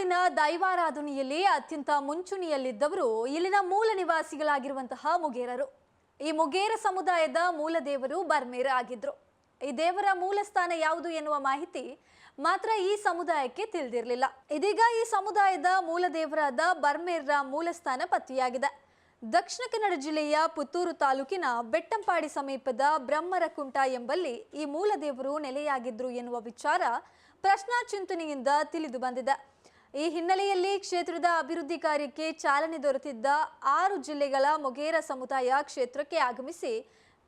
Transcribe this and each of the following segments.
ತುಳುನಾಡಿನ ದೈವಾರಾಧನೆಯಲ್ಲಿ ಅತ್ಯಂತ ಮುಂಚೂಣಿಯಲ್ಲಿದ್ದವರು ಇಲ್ಲಿನ ಮೂಲ ನಿವಾಸಿಗಳಾಗಿರುವಂತಹ ಮುಗೇರರು. ಈ ಮುಗೇರ ಸಮುದಾಯದ ಮೂಲ ದೇವರು ಬರ್ಮೇರ ಆಗಿದ್ರು. ಈ ದೇವರ ಮೂಲ ಸ್ಥಾನ ಯಾವುದು ಎನ್ನುವ ಮಾಹಿತಿ ಮಾತ್ರ ಈ ಸಮುದಾಯಕ್ಕೆ ತಿಳಿದಿರಲಿಲ್ಲ. ಇದೀಗ ಈ ಸಮುದಾಯದ ಮೂಲ ದೇವರಾದ ಬರ್ಮೇರ್ರ ಮೂಲ ಸ್ಥಾನ ಪತ್ತೆಯಾಗಿದೆ. ದಕ್ಷಿಣ ಕನ್ನಡ ಜಿಲ್ಲೆಯ ಪುತ್ತೂರು ತಾಲೂಕಿನ ಬೆಟ್ಟಂಪಾಡಿ ಸಮೀಪದ ಬ್ರಹ್ಮರಕುಂಟ ಎಂಬಲ್ಲಿ ಈ ಮೂಲ ದೇವರು ನೆಲೆಯಾಗಿದ್ರು ಎನ್ನುವ ವಿಚಾರ ಪ್ರಶ್ನಾ ಚಿಂತನೆಯಿಂದ ತಿಳಿದು ಬಂದಿದೆ. ಈ ಹಿನ್ನೆಲೆಯಲ್ಲಿ ಕ್ಷೇತ್ರದ ಅಭಿವೃದ್ಧಿ ಕಾರ್ಯಕ್ಕೆ ಚಾಲನೆ ದೊರೆತಿದ್ದ ಆರು ಜಿಲ್ಲೆಗಳ ಮೊಗೇರ ಸಮುದಾಯ ಕ್ಷೇತ್ರಕ್ಕೆ ಆಗಮಿಸಿ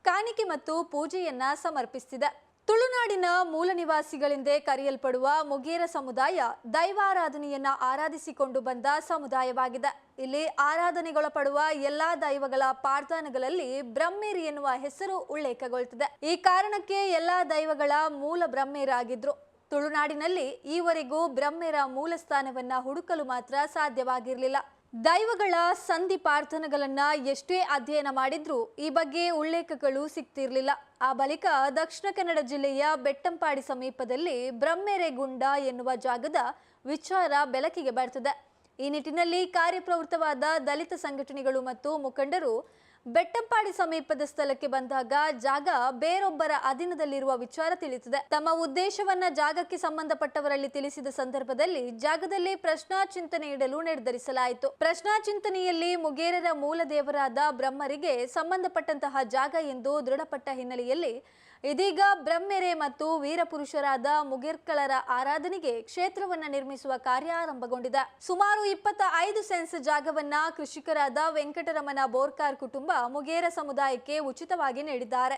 ಕಾಣಿಕೆ ಮತ್ತು ಪೂಜೆಯನ್ನ ಸಮರ್ಪಿಸಿದೆ ತುಳುನಾಡಿನ ಮೂಲ ನಿವಾಸಿಗಳೆಂದೇ ಕರೆಯಲ್ಪಡುವ ಮೊಗೇರ ಸಮುದಾಯ ದೈವಾರಾಧನೆಯನ್ನ ಆರಾಧಿಸಿಕೊಂಡು ಬಂದ ಸಮುದಾಯವಾಗಿದೆ. ಇಲ್ಲಿ ಆರಾಧನೆಗೊಳಪಡುವ ಎಲ್ಲಾ ದೈವಗಳ ಪಾರ್ಥಾನಗಳಲ್ಲಿ ಬ್ರಹ್ಮೇರಿ ಎನ್ನುವ ಹೆಸರು ಉಲ್ಲೇಖಗೊಳ್ಳುತ್ತದೆ ಈ ಕಾರಣಕ್ಕೆ ಎಲ್ಲಾ ದೈವಗಳ ಮೂಲ ಬ್ರಹ್ಮೇರಾಗಿದ್ರು. ತುಳುನಾಡಿನಲ್ಲಿ ಈವರೆಗೂ ಬ್ರಹ್ಮೆರ ಮೂಲ ಸ್ಥಾನವನ್ನ ಹುಡುಕಲು ಮಾತ್ರ ಸಾಧ್ಯವಾಗಿರಲಿಲ್ಲ. ದೈವಗಳ ಸಂಧಿ ಪ್ರಾರ್ಥನೆಗಳನ್ನ ಎಷ್ಟೇ ಅಧ್ಯಯನ ಮಾಡಿದ್ರೂ ಈ ಬಗ್ಗೆ ಉಲ್ಲೇಖಗಳು ಸಿಗ್ತಿರ್ಲಿಲ್ಲ ಆ ಬಳಿಕ ದಕ್ಷಿಣ ಕನ್ನಡ ಜಿಲ್ಲೆಯ ಬೆಟ್ಟಂಪಾಡಿ ಸಮೀಪದಲ್ಲಿ ಬ್ರಹ್ಮೆರೆ ಗುಂಡ ಎನ್ನುವ ಜಾಗದ ವಿಚಾರ ಬೆಳಕಿಗೆ ಬರ್ತದೆ. ಈ ನಿಟ್ಟಿನಲ್ಲಿ ಕಾರ್ಯಪ್ರವೃತ್ತವಾದ ದಲಿತ ಸಂಘಟನೆಗಳು ಮತ್ತು ಮುಖಂಡರು ಬೆಟ್ಟಂಪಾಡಿ ಸಮೀಪದ ಸ್ಥಳಕ್ಕೆ ಬಂದಾಗ ಜಾಗ ಬೇರೊಬ್ಬರ ಅಧೀನದಲ್ಲಿರುವ ವಿಚಾರ ತಿಳಿಸಿದೆ. ತಮ್ಮ ಉದ್ದೇಶವನ್ನ ಜಾಗಕ್ಕೆ ಸಂಬಂಧಪಟ್ಟವರಲ್ಲಿ ತಿಳಿಸಿದ ಸಂದರ್ಭದಲ್ಲಿ ಜಾಗದಲ್ಲಿ ಪ್ರಶ್ನಾ ಚಿಂತನೆ ಇಡಲು ನಿರ್ಧರಿಸಲಾಯಿತು. ಪ್ರಶ್ನಾ ಚಿಂತನೆಯಲ್ಲಿ ಮುಗೇರರ ಮೂಲ ದೇವರಾದ ಬ್ರಹ್ಮರಿಗೆ ಸಂಬಂಧಪಟ್ಟಂತಹ ಜಾಗ ಎಂದು ದೃಢಪಟ್ಟ ಹಿನ್ನೆಲೆಯಲ್ಲಿ ಇದೀಗ ಬ್ರಹ್ಮೆರೆ ಮತ್ತು ವೀರಪುರುಷರಾದ ಮುಗಿರ್ಕಳರ ಆರಾಧನೆಗೆ ಕ್ಷೇತ್ರವನ್ನ ನಿರ್ಮಿಸುವ ಕಾರ್ಯ ಆರಂಭಗೊಂಡಿದೆ. ಸುಮಾರು ಇಪ್ಪತ್ತ ಐದು ಸೆನ್ಸ್ ಜಾಗವನ್ನ ಕೃಷಿಕರಾದ ವೆಂಕಟರಮಣ ಬೋರ್ಕಾರ್ ಕುಟುಂಬ ಮುಗೇರ ಸಮುದಾಯಕ್ಕೆ ಉಚಿತವಾಗಿ ನೀಡಿದ್ದಾರೆ.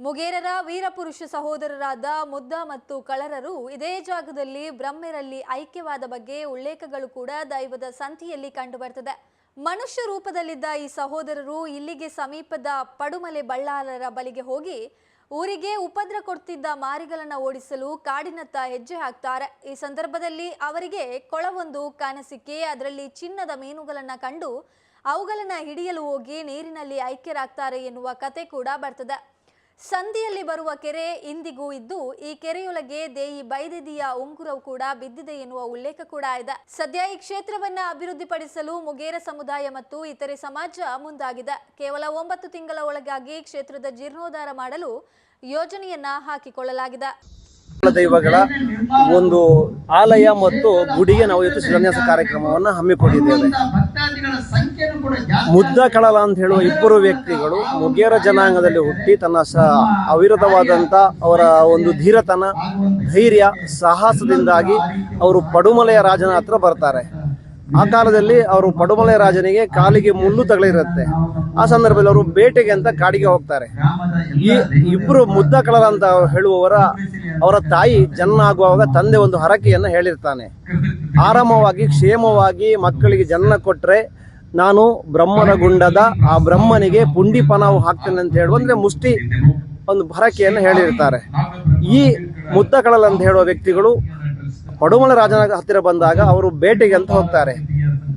ಮುಗೇರರ ವೀರಪುರುಷ ಸಹೋದರರಾದ ಮುದ್ದ ಮತ್ತು ಕಳರರು ಇದೇ ಜಾಗದಲ್ಲಿ ಬ್ರಹ್ಮೆರಲ್ಲಿ ಐಕ್ಯವಾದ ಬಗ್ಗೆ ಉಲ್ಲೇಖಗಳು ಕೂಡ ದೈವದ ಸಂತಿಯಲ್ಲಿ ಕಂಡುಬರ್ತದೆ. ಮನುಷ್ಯ ರೂಪದಲ್ಲಿದ್ದ ಈ ಸಹೋದರರು ಇಲ್ಲಿಗೆ ಸಮೀಪದ ಪಡುಮಲೆ ಬಳ್ಳಾರರ ಬಳಿಗೆ ಹೋಗಿ ಊರಿಗೆ ಉಪದ್ರ ಕೊಡ್ತಿದ್ದ ಮಾರಿಗಳನ್ನ ಓಡಿಸಲು ಕಾಡಿನತ್ತ ಹೆಜ್ಜೆ ಹಾಕ್ತಾರೆ. ಈ ಸಂದರ್ಭದಲ್ಲಿ ಅವರಿಗೆ ಕೊಳವೊಂದು ಕಾಣಸಿಕ್ಕೆ ಅದರಲ್ಲಿ ಚಿನ್ನದ ಮೀನುಗಳನ್ನ ಕಂಡು ಅವುಗಳನ್ನ ಹಿಡಿಯಲು ಹೋಗಿ ನೀರಿನಲ್ಲಿ ಐಕ್ಯರಾಗ್ತಾರೆ ಎನ್ನುವ ಕತೆ ಕೂಡ ಬರ್ತದೆ. ಸಂಧಿಯಲ್ಲಿ ಬರುವ ಕೆರೆ ಇಂದಿಗೂ ಇದ್ದು, ಈ ಕೆರೆಯೊಳಗೆ ದೇಯಿ ಬೈದೆದಿಯ ಉಂಗುರವು ಕೂಡ ಬಿದ್ದಿದೆ ಎನ್ನುವ ಉಲ್ಲೇಖ ಕೂಡ ಇದೆ. ಸದ್ಯ ಈ ಕ್ಷೇತ್ರವನ್ನ ಅಭಿವೃದ್ಧಿಪಡಿಸಲು ಮುಗೇರ ಸಮುದಾಯ ಮತ್ತು ಇತರೆ ಸಮಾಜ ಮುಂದಾಗಿದೆ. ಕೇವಲ ಒಂಬತ್ತು ತಿಂಗಳ ಒಳಗಾಗಿ ಕ್ಷೇತ್ರದ ಜೀರ್ಣೋದ್ಧಾರ ಮಾಡಲು ಯೋಜನೆಯನ್ನ ಹಾಕಿಕೊಳ್ಳಲಾಗಿದೆ. ದೈವಗಳ ಒಂದು ಆಲಯ ಮತ್ತು ಗುಡಿಗೆ ನಾವು ಇವತ್ತು ಶಿಲಾನ್ಯಾಸ ಕಾರ್ಯಕ್ರಮವನ್ನು ಹಮ್ಮಿಕೊಂಡಿದ್ದೇವೆ. ಮುದ್ದ ಕಳಲ ಅಂತ ಹೇಳುವ ಇಬ್ಬರು ವ್ಯಕ್ತಿಗಳು ಮುಗೇರ ಜನಾಂಗದಲ್ಲಿ ಹುಟ್ಟಿ ತನ್ನ ಸ ಅವರ ಒಂದು ಧೀರತನ, ಧೈರ್ಯ, ಸಾಹಸದಿಂದಾಗಿ ಅವರು ಪಡುಮಲೆಯ ರಾಜನ ಹತ್ರ ಬರ್ತಾರೆ. ಆ ಕಾಲದಲ್ಲಿ ಅವರು ಪಡುಮಲೆ ರಾಜನಿಗೆ ಕಾಲಿಗೆ ಮುಳ್ಳು ತಗಲಿರುತ್ತೆ. ಆ ಸಂದರ್ಭದಲ್ಲಿ ಅವರು ಬೇಟೆಗೆ ಅಂತ ಕಾಡಿಗೆ ಹೋಗ್ತಾರೆ. ಈ ಇಬ್ಬರು ಮುದ್ದ ಕಳಲ ಅಂತ ಹೇಳುವವರ ಅವರ ತಾಯಿ ಜನ್ಮ ಆಗುವಾಗ ತಂದೆ ಒಂದು ಹರಕೆಯನ್ನು ಹೇಳಿರ್ತಾನೆ. ಆರಾಮವಾಗಿ, ಕ್ಷೇಮವಾಗಿ ಮಕ್ಕಳಿಗೆ ಜನ್ಮ ಕೊಟ್ರೆ ನಾನು ಬ್ರಹ್ಮನ ಗುಂಡದ ಆ ಬ್ರಹ್ಮನಿಗೆ ಪುಂಡಿ ಪನಾವು ಹಾಕ್ತೇನೆ ಅಂತ ಹೇಳುವ ಅಂದ್ರೆ ಮುಷ್ಟಿ ಒಂದು ಭರಕೆಯನ್ನು ಹೇಳಿರ್ತಾರೆ. ಈ ಮುದ್ದ ಅಂತ ಹೇಳುವ ವ್ಯಕ್ತಿಗಳು ಪಡುಮಲ ರಾಜನ ಹತ್ತಿರ ಬಂದಾಗ ಅವರು ಬೇಟೆಗೆ ಅಂತ ಹೋಗ್ತಾರೆ.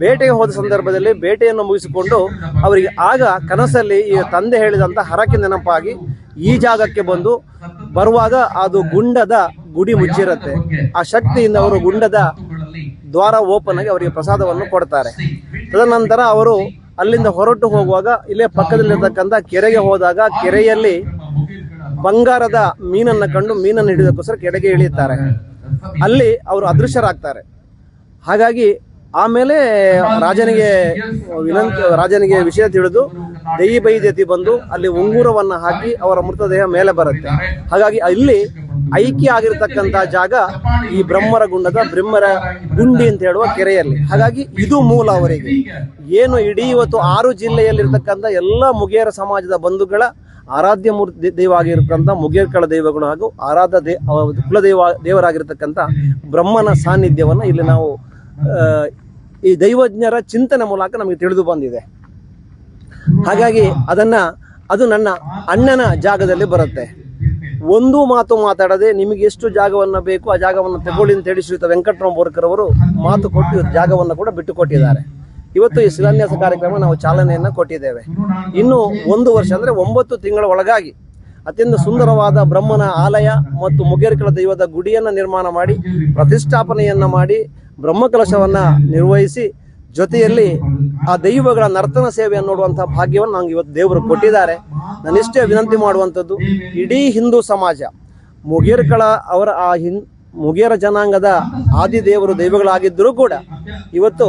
ಬೇಟೆಗೆ ಹೋದ ಸಂದರ್ಭದಲ್ಲಿ ಬೇಟೆಯನ್ನು ಮುಗಿಸಿಕೊಂಡು ಅವರಿಗೆ ಆಗ ಕನಸಲ್ಲಿ ಈ ತಂದೆ ಹೇಳಿದಂತ ಹರಕೆ ನೆನಪಾಗಿ ಈ ಜಾಗಕ್ಕೆ ಬಂದು ಬರುವಾಗ ಅದು ಗುಂಡದ ಗುಡಿ ಮುಚ್ಚಿರುತ್ತೆ ಆ ಶಕ್ತಿಯಿಂದ ಅವರು ಗುಂಡದ ದ್ವಾರ ಓಪನ್ ಆಗಿ ಅವರಿಗೆ ಪ್ರಸಾದವನ್ನು ಕೊಡ್ತಾರೆ ತದನಂತರ ಅವರು ಅಲ್ಲಿಂದ ಹೊರಟು ಹೋಗುವಾಗ ಇಲ್ಲೇ ಪಕ್ಕದಲ್ಲಿರ್ತಕ್ಕಂಥ ಕೆರೆಗೆ ಹೋದಾಗ ಕೆರೆಯಲ್ಲಿ ಬಂಗಾರದ ಮೀನನ್ನ ಕಂಡು ಮೀನನ್ನು ಹಿಡಿದಕ್ಕೋಸ್ಕರ ಕೆರೆಗೆ ಇಳಿಯುತ್ತಾರೆ ಅಲ್ಲಿ ಅವರು ಅದೃಶ್ಯರಾಗ್ತಾರೆ ಹಾಗಾಗಿ ಆಮೇಲೆ ರಾಜನಿಗೆ ವಿನಂತಿ ರಾಜನಿಗೆ ವಿಷಯ ತಿಳಿದು ದೈ ಬೈದೇತಿ ಬಂದು ಅಲ್ಲಿ ಉಂಗುರವನ್ನು ಹಾಕಿ ಅವರ ಮೃತದೇಹ ಮೇಲೆ ಬರುತ್ತೆ ಹಾಗಾಗಿ ಅಲ್ಲಿ ಐಕ್ಯ ಆಗಿರತಕ್ಕಂತ ಜಾಗ ಈ ಬ್ರಹ್ಮರ ಗುಂಡದ ಬ್ರಹ್ಮರ ಗುಂಡಿ ಅಂತ ಹೇಳುವ ಕೆರೆಯಲ್ಲಿ ಹಾಗಾಗಿ ಇದು ಮೂಲ ಅವರಿಗೆ ಏನು ಇಡೀ ಇವತ್ತು ಆರು ಜಿಲ್ಲೆಯಲ್ಲಿರ್ತಕ್ಕಂಥ ಎಲ್ಲ ಮುಗೇರ ಸಮಾಜದ ಬಂಧುಗಳ ಆರಾಧ್ಯ ಮೂರ್ತಿ ದೈವ ಆಗಿರ್ತಕ್ಕಂಥ ಮುಗೇರ್ಕಳ ದೈವಗಳು ಹಾಗೂ ಆರಾಧ ದೇ ಕುಲದೈವ ದೇವರಾಗಿರ್ತಕ್ಕಂಥ ಬ್ರಹ್ಮನ ಸಾನ್ನಿಧ್ಯವನ್ನು ಇಲ್ಲಿ ನಾವು ಈ ದೈವಜ್ಞರ ಚಿಂತನೆ ಮೂಲಕ ನಮಗೆ ತಿಳಿದು ಬಂದಿದೆ. ಹಾಗಾಗಿ ಅದನ್ನ, ಅದು ನನ್ನ ಅಣ್ಣನ ಜಾಗದಲ್ಲಿ ಬರುತ್ತೆ. ಒಂದು ಮಾತು ಮಾತಾಡದೆ ನಿಮಗೆ ಎಷ್ಟು ಜಾಗವನ್ನ ಬೇಕು ಆ ಜಾಗವನ್ನು ತಗೊಳ್ಳಿ ಅಂತ ಹೇಳಿ ಶ್ರೀತ ವೆಂಕಟರಾಮ್ ಬೋರ್ಕರ್ ಅವರು ಮಾತು ಕೊಟ್ಟು ಜಾಗವನ್ನು ಕೂಡ ಬಿಟ್ಟು ಕೊಟ್ಟಿದ್ದಾರೆ. ಇವತ್ತು ಈ ಶಿಲಾನ್ಯಾಸ ಕಾರ್ಯಕ್ರಮ ನಾವು ಚಾಲನೆಯನ್ನು ಕೊಟ್ಟಿದ್ದೇವೆ. ಇನ್ನು ಒಂದು ವರ್ಷ ಅಂದ್ರೆ ಒಂಬತ್ತು ತಿಂಗಳ ಒಳಗಾಗಿ ಅತ್ಯಂತ ಸುಂದರವಾದ ಬ್ರಹ್ಮನ ಆಲಯ ಮತ್ತು ಮುಗೇರ್ಕಳ ದೈವದ ಗುಡಿಯನ್ನ ನಿರ್ಮಾಣ ಮಾಡಿ, ಪ್ರತಿಷ್ಠಾಪನೆಯನ್ನ ಮಾಡಿ ಬ್ರಹ್ಮಕಲಶವನ್ನು ನಿರ್ವಹಿಸಿ ಜೊತೆಯಲ್ಲಿ ಆ ದೈವಗಳ ನರ್ತನ ಸೇವೆಯನ್ನು ನೋಡುವಂತಹ ಭಾಗ್ಯವನ್ನು ನಂಗೆ ಇವತ್ತು ದೇವರು ಕೊಟ್ಟಿದ್ದಾರೆ. ನಾನಿಷ್ಟೇ ವಿನಂತಿ ಮಾಡುವಂಥದ್ದು, ಇಡೀ ಹಿಂದೂ ಸಮಾಜ, ಮುಗೇರ್ಕಳ ಅವರ ಆ ಹಿನ್ ಮುಗೇರ ಜನಾಂಗದ ಆದಿ ದೇವರು ದೈವಗಳಾಗಿದ್ದರೂ ಕೂಡ ಇವತ್ತು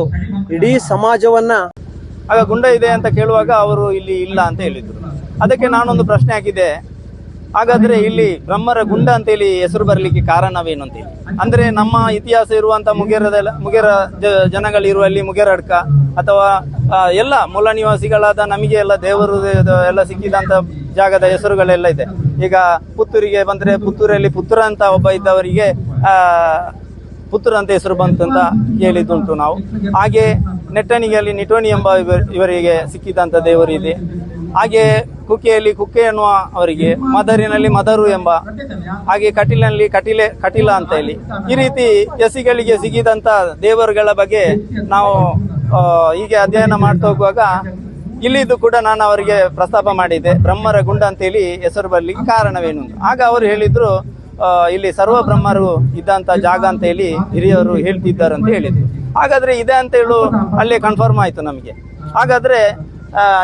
ಇಡೀ ಸಮಾಜವನ್ನ ಆಗ ಗುಂಡ ಇದೆ ಅಂತ ಕೇಳುವಾಗ ಅವರು ಇಲ್ಲಿ ಇಲ್ಲ ಅಂತ ಹೇಳಿದ್ರು. ಅದಕ್ಕೆ ನಾನೊಂದು ಪ್ರಶ್ನೆ ಹಾಕಿದೆ ಹಾಗಾದ್ರೆ ಇಲ್ಲಿ ಬ್ರಹ್ಮರ ಗುಂಡ ಅಂತ ಹೇಳಿ ಹೆಸರು ಬರಲಿಕ್ಕೆ ಕಾರಣವೇನು ಅಂತೇಳಿ ಅಂದ್ರೆ ನಮ್ಮ ಇತಿಹಾಸ ಇರುವಂತ ಮುಗೇರದೆಲ್ಲ ಮುಗೇರ ಜ- ಜನಗಳಿರುವಲ್ಲಿ ಮುಗೇರಡ್ಕ ಅಥವಾ ಎಲ್ಲ ಮೂಲ ನಿವಾಸಿಗಳಾದ ನಮಗೆ ಎಲ್ಲ ದೇವರು ಎಲ್ಲ ಸಿಕ್ಕಿದಂತ ಜಾಗದ ಹೆಸರುಗಳೆಲ್ಲ ಇದೆ. ಈಗ ಪುತ್ತೂರಿಗೆ ಬಂದ್ರೆ ಪುತ್ತೂರಲ್ಲಿ ಪುತ್ರ ಅಂತ ಒಬ್ಬ ಇದ್ದವರಿಗೆ, ಆ, ಪುತ್ರ ಅಂತ ಹೆಸರು ಬಂತು ಅಂತ ಕೇಳಿದ್ದುಂಟು ನಾವು. ಹಾಗೆ ನೆಟ್ಟಣಿಗೆಯಲ್ಲಿ ನಿಟೋಣಿ ಎಂಬ ಇವ- ಇವರಿಗೆ ಸಿಕ್ಕಿದಂತ ದೇವರು ಇದೆ ಹಾಗೆ ಕುಕ್ಕೆಯಲ್ಲಿ ಕುಕ್ಕೆ ಎನ್ನುವ ಅವರಿಗೆ, ಮದರಿನಲ್ಲಿ ಮದರು ಎಂಬ, ಹಾಗೆ ಕಟೀಲಿನಲ್ಲಿ ಕಟೀಲೆ, ಕಟೀಲ ಅಂತ ಹೇಳಿ. ಈ ರೀತಿ ಎಸಿಗಳಿಗೆ ಸಿಗಿದಂತ ದೇವರುಗಳ ಬಗ್ಗೆ ನಾವು ಹೀಗೆ ಅಧ್ಯಯನ ಮಾಡ್ತಾ ಹೋಗುವಾಗ ಇಲ್ಲಿದ್ದು ಕೂಡ ನಾನು ಅವರಿಗೆ ಪ್ರಸ್ತಾಪ ಮಾಡಿದ್ದೆ. ಬ್ರಹ್ಮರ ಗುಂಡ ಅಂತೇಳಿ ಹೆಸರು ಬರ್ಲಿಕ್ಕೆ ಕಾರಣವೇನು ಆಗ ಅವರು ಹೇಳಿದ್ರು ಇಲ್ಲಿ ಸರ್ವ ಬ್ರಹ್ಮರು ಇದ್ದಂತ ಜಾಗ ಅಂತ ಹೇಳಿ ಹಿರಿಯರು ಹೇಳ್ತಿದ್ದಾರೆ ಅಂತ ಹೇಳಿದ್ರು. ಹಾಗಾದ್ರೆ ಇದೆ ಅಂತ ಹೇಳು, ಅಲ್ಲೇ ಕನ್ಫರ್ಮ್ ಆಯ್ತು ನಮಗೆ. ಹಾಗಾದ್ರೆ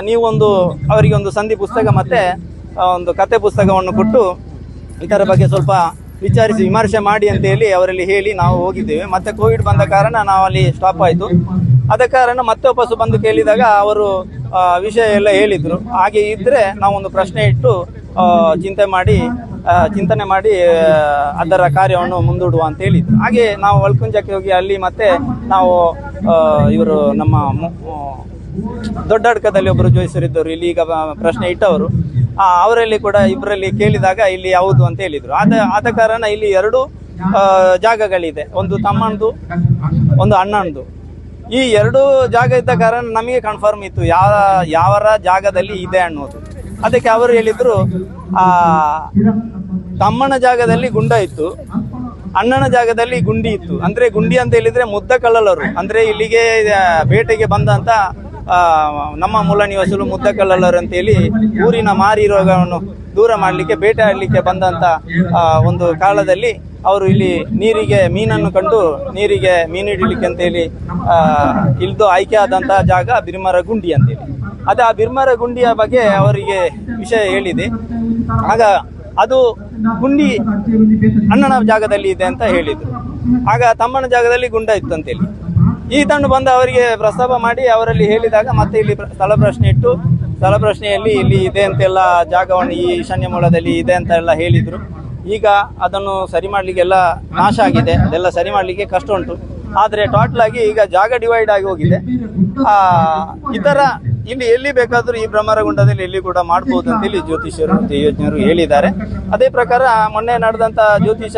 ನೀವೊಂದು ಅವರಿಗೆ ಒಂದು ಸಂಧಿ ಪುಸ್ತಕ ಮತ್ತೆ ಒಂದು ಕತೆ ಪುಸ್ತಕವನ್ನು ಕೊಟ್ಟು ಇದರ ಬಗ್ಗೆ ಸ್ವಲ್ಪ ವಿಚಾರಿಸಿ, ವಿಮರ್ಶೆ ಮಾಡಿ ಅಂತ ಹೇಳಿ ಅವರಲ್ಲಿ ಹೇಳಿ ನಾವು ಹೋಗಿದ್ದೇವೆ. ಮತ್ತೆ ಕೋವಿಡ್ ಬಂದ ಕಾರಣ ನಾವು ಅಲ್ಲಿ ಸ್ಟಾಪ್ ಆಯಿತು. ಅದ ಕಾರಣ ಮತ್ತೆ ವಾಪಸ್ಸು ಬಂದು ಕೇಳಿದಾಗ ಅವರು ವಿಷಯ ಎಲ್ಲ ಹೇಳಿದ್ರು. ಹಾಗೆ ಇದ್ರೆ ನಾವೊಂದು ಪ್ರಶ್ನೆ ಇಟ್ಟು ಚಿಂತೆ ಮಾಡಿ ಚಿಂತನೆ ಮಾಡಿ ಅದರ ಕಾರ್ಯವನ್ನು ಮುಂದೂಡುವ ಅಂತ ಹೇಳಿದ್ರು. ಹಾಗೆ ನಾವು ಒಳ್ಕುಂಜಕ್ಕೆ ಹೋಗಿ ಅಲ್ಲಿ ಮತ್ತೆ ನಾವು ಇವರು ನಮ್ಮ ಮು- ದೊಡ್ಡ ಅಡ್ಕದಲ್ಲಿ ಒಬ್ಬರು ಜೋಯಿಸರಿದ್ದವರು, ಇಲ್ಲಿ ಈಗ ಪ್ರಶ್ನೆ ಇಟ್ಟವರು. ಅವರಲ್ಲಿ ಕೂಡ ಇಬ್ಬರಲ್ಲಿ ಕೇಳಿದಾಗ ಇಲ್ಲಿ ಯಾವುದು ಅಂತ ಹೇಳಿದರು. ಆದ ಆದ ಕಾರಣ ಇಲ್ಲಿ ಎರಡು ಜಾಗಗಳಿದೆ. ಒಂದು ತಮ್ಮಂದು, ಒಂದು ಅಣ್ಣಂದು. ಈ ಎರಡು ಜಾಗ ಇದ್ದ ಕಾರಣ ನಮಗೆ ಕನ್ಫರ್ಮ್ ಇತ್ತು, ಯಾವ, ಯಾವರ ಜಾಗದಲ್ಲಿ ಇದೆ ಅನ್ನೋದು. ಅದಕ್ಕೆ ಅವರು ಹೇಳಿದ್ರು ತಮ್ಮನ ಜಾಗದಲ್ಲಿ ಗುಂಡ ಇತ್ತು, ಅಣ್ಣನ ಜಾಗದಲ್ಲಿ ಗುಂಡಿ ಇತ್ತು. ಅಂದ್ರೆ ಗುಂಡಿ ಅಂತ ಹೇಳಿದ್ರೆ ಮುದ್ದ ಕಳ್ಳಲರು ಅಂದ್ರೆ ಇಲ್ಲಿಗೆ ಬೇಟೆಗೆ ಬಂದಂತ ನಮ್ಮ ಮೂಲ ನಿವಾಸಿಗಳು ಮುದ್ದ ಕಳ್ಳಲರು ಅಂತೇಳಿ ಊರಿನ ಮಾರಿ ರೋಗವನ್ನು ದೂರ ಮಾಡಲಿಕ್ಕೆ, ಬೇಟೆ ಆಡಲಿಕ್ಕೆ ಬಂದಂತ ಒಂದು ಕಾಲದಲ್ಲಿ ಅವರು ಇಲ್ಲಿ ನೀರಿಗೆ ಮೀನನ್ನು ಕಂಡು ನೀರಿಗೆ ಮೀನು ಹಿಡಿಲಿಕ್ಕೆ ಅಂತೇಳಿ ಇಲ್ದು ಆಯ್ಕೆ ಆದಂತಹ ಜಾಗ ಬಿರ್ಮರ ಗುಂಡಿ ಅಂತೇಳಿ ಅದು ಆ ಬಿರ್ಮರ ಗುಂಡಿಯ ಬಗ್ಗೆ ಅವರಿಗೆ ವಿಷಯ ಹೇಳಿದೆ. ಆಗ ಅದು ಗುಂಡಿ ಅಣ್ಣನ ಜಾಗದಲ್ಲಿ ಇದೆ ಅಂತ ಹೇಳಿದ್ರು. ಆಗ ತಮ್ಮನ ಜಾಗದಲ್ಲಿ ಗುಂಡ ಇತ್ತು ಅಂತೇಳಿ ಈ ತಂಡ ಬಂದು ಅವರಿಗೆ ಪ್ರಸ್ತಾಪ ಮಾಡಿ ಅವರಲ್ಲಿ ಹೇಳಿದಾಗ ಮತ್ತೆ ಇಲ್ಲಿ ಸ್ಥಳ ಪ್ರಶ್ನೆ ಇಟ್ಟು, ಸ್ಥಳ ಪ್ರಶ್ನೆಯಲ್ಲಿ ಇಲ್ಲಿ ಇದೆ ಅಂತೆಲ್ಲ ಜಾಗವನ್ನು ಈ ಈಶಾನ್ಯ ಮೂಲದಲ್ಲಿ ಇದೆ ಅಂತ ಎಲ್ಲ ಹೇಳಿದ್ರು. ಈಗ ಅದನ್ನು ಸರಿ ಮಾಡ್ಲಿಕ್ಕೆಲ್ಲ ನಾಶ ಆಗಿದೆ. ಅದೆಲ್ಲ ಸರಿ ಮಾಡ್ಲಿಕ್ಕೆ ಕಷ್ಟ ಉಂಟು. ಆದರೆ ಟೋಟಲ್ ಆಗಿ ಈಗ ಜಾಗ ಡಿವೈಡ್ ಆಗಿ ಹೋಗಿದೆ. ಇತರ ಇಲ್ಲಿ ಎಲ್ಲಿ ಬೇಕಾದರೂ ಈ ಬ್ರಹ್ಮರಗುಂಡದಲ್ಲಿ ಎಲ್ಲಿ ಕೂಡ ಮಾಡ್ಬೋದು ಅಂತೇಳಿ ಜ್ಯೋತಿಷ್ಯರು ಯೋಜನೆಯರು ಹೇಳಿದ್ದಾರೆ. ಅದೇ ಪ್ರಕಾರ ಮೊನ್ನೆ ನಡೆದಂಥ ಜ್ಯೋತಿಷ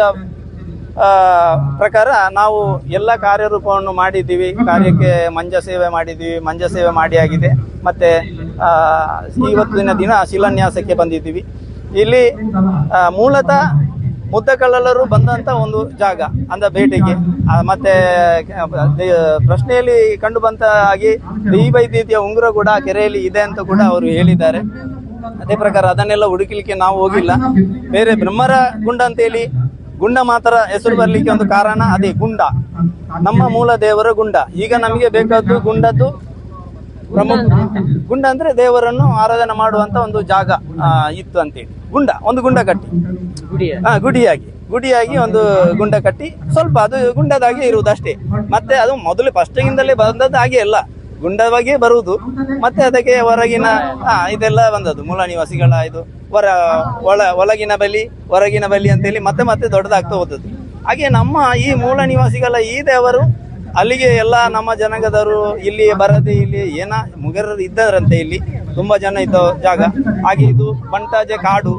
ಪ್ರಕಾರ ನಾವು ಎಲ್ಲ ಕಾರ್ಯರೂಪವನ್ನು ಮಾಡಿದ್ದೀವಿ. ಕಾರ್ಯಕ್ಕೆ ಮಂಜ ಸೇವೆ ಮಾಡಿದ್ದೀವಿ. ಮಂಜ ಸೇವೆ ಮಾಡಿ ಆಗಿದೆ ಮತ್ತೆ ಇವತ್ತಿನ ದಿನ ಶಿಲಾನ್ಯಾಸಕ್ಕೆ ಬಂದಿದ್ದೀವಿ. ಇಲ್ಲಿ ಮೂಲತಃ ಮುದ್ದಕಳ್ಳರು ಬಂದಂತ ಒಂದು ಜಾಗ, ಅಂದ ಭೇಟಿಗೆ ಮತ್ತೆ ಪ್ರಶ್ನೆಯಲ್ಲಿ ಕಂಡು ಬಂತ ಹಾಗೆ ದೈವೈದ್ಯತೆಯ ಉಂಗುರ ಕೂಡ ಕೆರೆಯಲ್ಲಿ ಇದೆ ಅಂತ ಕೂಡ ಅವರು ಹೇಳಿದ್ದಾರೆ. ಅದೇ ಪ್ರಕಾರ ಅದನ್ನೆಲ್ಲ ಹುಡುಕಲಿಕ್ಕೆ ನಾವು ಹೋಗಿಲ್ಲ. ಬೇರೆ ಬ್ರಹ್ಮರ ಗುಂಡ ಅಂತೇಳಿ ಗುಂಡ ಮಾತ್ರ ಹೆಸರು ಬರ್ಲಿಕ್ಕೆ ಒಂದು ಕಾರಣ ಅದೇ ಗುಂಡ. ನಮ್ಮ ಮೂಲ ದೇವರ ಗುಂಡ. ಈಗ ನಮಗೆ ಬೇಕಾದ್ದು ಗುಂಡದ್ದು ಪ್ರಮುಖ ಗುಂಡ ಅಂದ್ರೆ ದೇವರನ್ನು ಆರಾಧನೆ ಮಾಡುವಂತ ಒಂದು ಜಾಗ ಆ, ಇತ್ತು ಅಂತೇಳಿ. ಗುಂಡ ಒಂದು ಗುಂಡ ಕಟ್ಟಿ. ಹಾ ಗುಡಿಯಾಗಿ. ಗುಡಿಯಾಗಿ ಒಂದು ಗುಂಡ ಕಟ್ಟಿ. ಸ್ವಲ್ಪ ಅದು ಗುಂಡದಾಗಿ ಇರುವುದಷ್ಟೇ ಮತ್ತೆ ಅದು ಮೊದಲು ಫಸ್ಟಿಂದಲೇ ಬಂದದ್ದು ಹಾಗೆ ಅಲ್ಲ. ಗುಂಡವಾಗಿ ಬರುವುದು. ಮತ್ತೆ ಅದಕ್ಕೆ ಹೊರಗಿನ ಇದೆಲ್ಲ ಬಂದದ್ದು, ಮೂಲ ನಿವಾಸಿಗಳ ಇದು, ಹೊರ, ಒಳ, ಒಳಗಿನ ಬಲಿ, ಹೊರಗಿನ ಬಲಿ ಅಂತೇಳಿ ಮತ್ತೆ ಮತ್ತೆ ದೊಡ್ಡದಾಗ್ತಾ ಹೋದದ್ದು. ಹಾಗೆ ನಮ್ಮ ಈ ಮೂಲ ನಿವಾಸಿಗಳ ಈ ದೇವರು, ಅಲ್ಲಿಗೆ ಎಲ್ಲ ನಮ್ಮ ಜನಾಂಗದವರು ಇಲ್ಲಿ ಬರದೆ ಇಲ್ಲಿ ಏನ ಮುಗರರು ಇದ್ದಾರಂತೆ ಇಲ್ಲಿ, ತುಂಬಾ ಜನ ಇದ್ದ ಜಾಗ. ಹಾಗೆ ಇದು ಬಂಟಾಜೆ ಕಾಡು.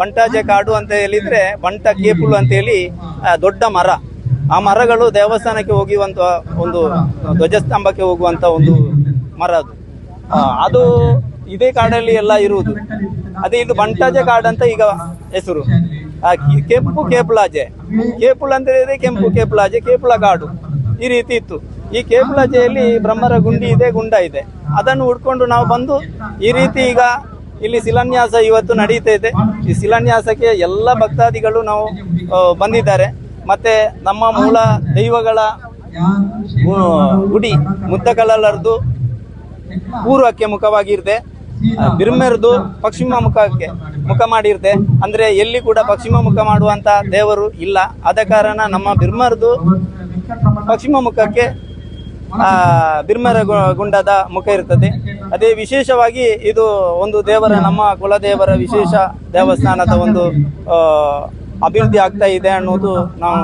ಬಂಟಾಜೆ ಕಾಡು ಅಂತ ಹೇಳಿದ್ರೆ ಬಂಟ ಕೇಪುಳು ಅಂತ ಹೇಳಿ ದೊಡ್ಡ ಮರ. ಆ ಮರಗಳು ದೇವಸ್ಥಾನಕ್ಕೆ ಹೋಗುವಂತ ಒಂದು ಧ್ವಜಸ್ತಂಭಕ್ಕೆ ಹೋಗುವಂತ ಒಂದು ಮರ ಅದು. ಅದು ಇದೇ ಕಾಡಲ್ಲಿ ಎಲ್ಲ ಇರುವುದು. ಅದೇ ಇದು ಬಂಟಾಜೆ ಕಾಡ್ ಅಂತ ಈಗ ಹೆಸರು. ಕೆಂಪು ಕೇಪುಳಾಜೆ. ಕೇಪುಳ ಅಂತ ಹೇಳಿದ್ರೆ ಕೆಂಪು ಕೇಪುಳಾಜೆ, ಕೇಪುಳ ಕಾಡು. ಈ ರೀತಿ ಇತ್ತು. ಈ ಕೇಪುಳಾಜೆಯಲ್ಲಿ ಬ್ರಹ್ಮರ ಗುಂಡಿ ಇದೆ, ಗುಂಡ ಇದೆ. ಅದನ್ನು ಹುಡ್ಕೊಂಡು ನಾವು ಬಂದು ಈ ರೀತಿ ಈಗ ಇಲ್ಲಿ ಶಿಲಾನ್ಯಾಸ ಇವತ್ತು ನಡೀತಾ ಇದೆ. ಈ ಶಿಲಾನ್ಯಾಸಕ್ಕೆ ಎಲ್ಲ ಭಕ್ತಾದಿಗಳು ನಾವು ಬಂದಿದ್ದಾರೆ. ಮತ್ತೆ ನಮ್ಮ ಮೂಲ ದೈವಗಳ ಗುಡಿ ಮುದ್ದಕಲ್ಲರದು ಪೂರ್ವಕ್ಕೆ ಮುಖವಾಗಿರುತ್ತೆ ಬಿರ್ಮೆರದು ಪಶ್ಚಿಮ ಮುಖಕ್ಕೆ ಮುಖ ಮಾಡಿರುತ್ತೆ ಅಂದ್ರೆ ಎಲ್ಲಿ ಕೂಡ ಪಶ್ಚಿಮ ಮುಖ ಮಾಡುವಂತ ದೇವರು ಇಲ್ಲ. ಆದ ಕಾರಣ ನಮ್ಮ ಬಿರ್ಮರ್ದು ಪಶ್ಚಿಮ ಮುಖಕ್ಕೆ ಬಿರ್ಮರ ಗುಂಡದ ಮುಖ ಇರ್ತದೆ. ಅದೇ ವಿಶೇಷವಾಗಿ ಇದು ಒಂದು ದೇವರ, ನಮ್ಮ ಕುಲದೇವರ ವಿಶೇಷ ದೇವಸ್ಥಾನದ ಒಂದು ಅಭಿವೃದ್ಧಿ ಆಗ್ತಾ ಇದೆ ಅನ್ನೋದು ನಾವು